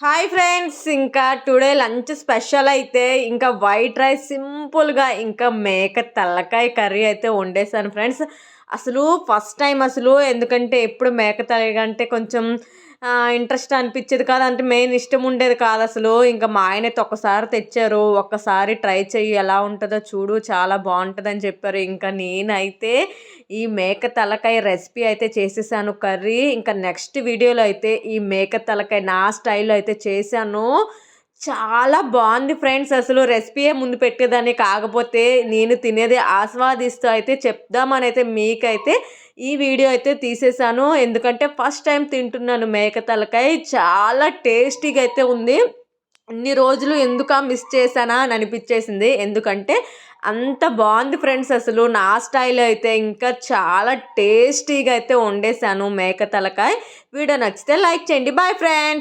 Hi friends ఇంకా today lunch special అయితే ఇంకా వైట్ రైస్ సింపుల్గా ఇంకా మేక తలకాయ కర్రీ అయితే వండేసాను ఫ్రెండ్స్. అసలు ఫస్ట్ టైం అసలు ఎందుకంటే ఎప్పుడు మేక తలకాయ అంటే కొంచెం ఇంట్రెస్ట్ అనిపించేది కాదు. అంటే మెయిన్ ఇష్టం ఉండేది కాదు అసలు. ఇంకా మా ఆయన అయితే ఒక్కసారి తెచ్చారు. ఒక్కసారి ట్రై చెయ్యి. ఎలా ఉంటుందో చూడు. చాలా బాగుంటుందని చెప్పారు. ఇంకా నేనైతే ఈ మేక తలకాయ రెసిపీ అయితే చేసేసాను కర్రీ. ఇంకా నెక్స్ట్ వీడియోలో అయితే ఈ మేక తలకాయ నా స్టైల్లో అయితే చేశాను. చాలా బాగుంది ఫ్రెండ్స్ అసలు రెసిపీయే ముందు పెట్టేదాన్ని కాకపోతే నేను తినేది ఆస్వాదిస్తూ అయితే చెప్దామని అయితే మీకైతే ఈ వీడియో అయితే తీసేసాను. ఎందుకంటే ఫస్ట్ టైం తింటున్నాను మేక తలకాయ. చాలా టేస్టీగా అయితే ఉంది. ఇన్ని రోజులు ఎందుక మిస్ చేశానా అని అనిపించేసింది. ఎందుకంటే అంత బాగుంది ఫ్రెండ్స్ అసలు. నా స్టైల్ అయితే ఇంకా చాలా టేస్టీగా అయితే వండేశాను మేక తలకాయ. వీడియో నచ్చితే లైక్ చేయండి. Bye friends